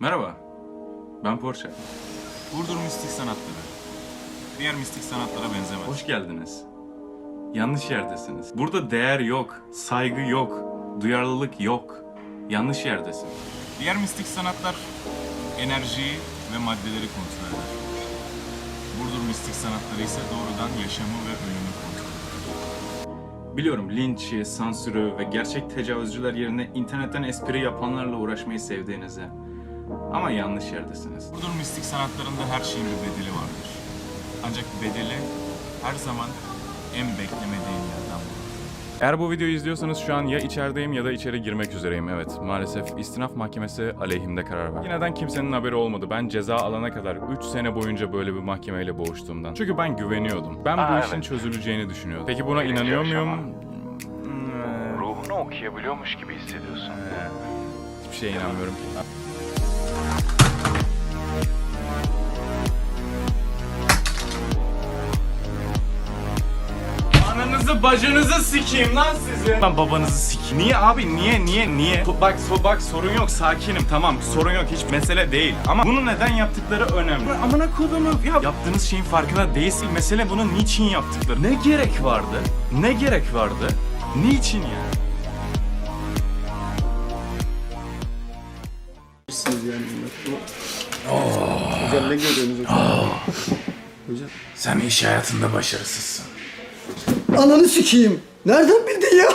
Merhaba, ben Porsche. Burdur mistik sanatları. Diğer mistik sanatlara benzemez. Hoş geldiniz. Yanlış yerdesiniz. Burada değer yok, saygı yok, duyarlılık yok. Yanlış yerdesin. Diğer mistik sanatlar enerjiyi ve maddeleri kontrol eder. Burdur mistik sanatları ise doğrudan yaşamı ve ölümü kontrol eder. Biliyorum linçi, sansürü ve gerçek tecavüzcüler yerine internetten espri yapanlarla uğraşmayı sevdiğinizi. Ama yanlış yerdesiniz. Burdur mistik sanatlarında her şeyin bir bedeli vardır. Ancak bedeli her zaman en beklemediğin yerden. Eğer bu videoyu izliyorsanız şu an ya içerideyim ya da içeri girmek üzereyim. Evet maalesef istinaf mahkemesi aleyhimde karar verdi. Yineden kimsenin haberi olmadı. Ben ceza alana kadar 3 sene boyunca böyle bir mahkemeyle boğuştuğumdan. Çünkü ben güveniyordum. Ben bu Aa, işin evet. çözüleceğini düşünüyordum. Peki buna inanıyor muyum? Hmm, Ruhunu okuyabiliyormuş gibi hissediyorsun. Hiçbir şeye inanmıyorum ki. Ananızı bacınızı sikeyim lan sizi. Ben babanızı sikeyim. Niye abi niye niye niye? So- Bak so bak sorun yok sakinim tamam sorun yok hiç mesele değil. Ama bunu neden yaptıkları önemli. Amına kodumu ya yaptığınız şeyin farkında değilsin. Mesele bunu niçin yaptıkları. Ne gerek vardı? Ne gerek vardı? Niçin ya? Siz yani. Hocam ne görüyorsunuz hocam? Hocam. Sen iş hayatında başarısızsın. Ananı sikeyim. Nereden bildin ya?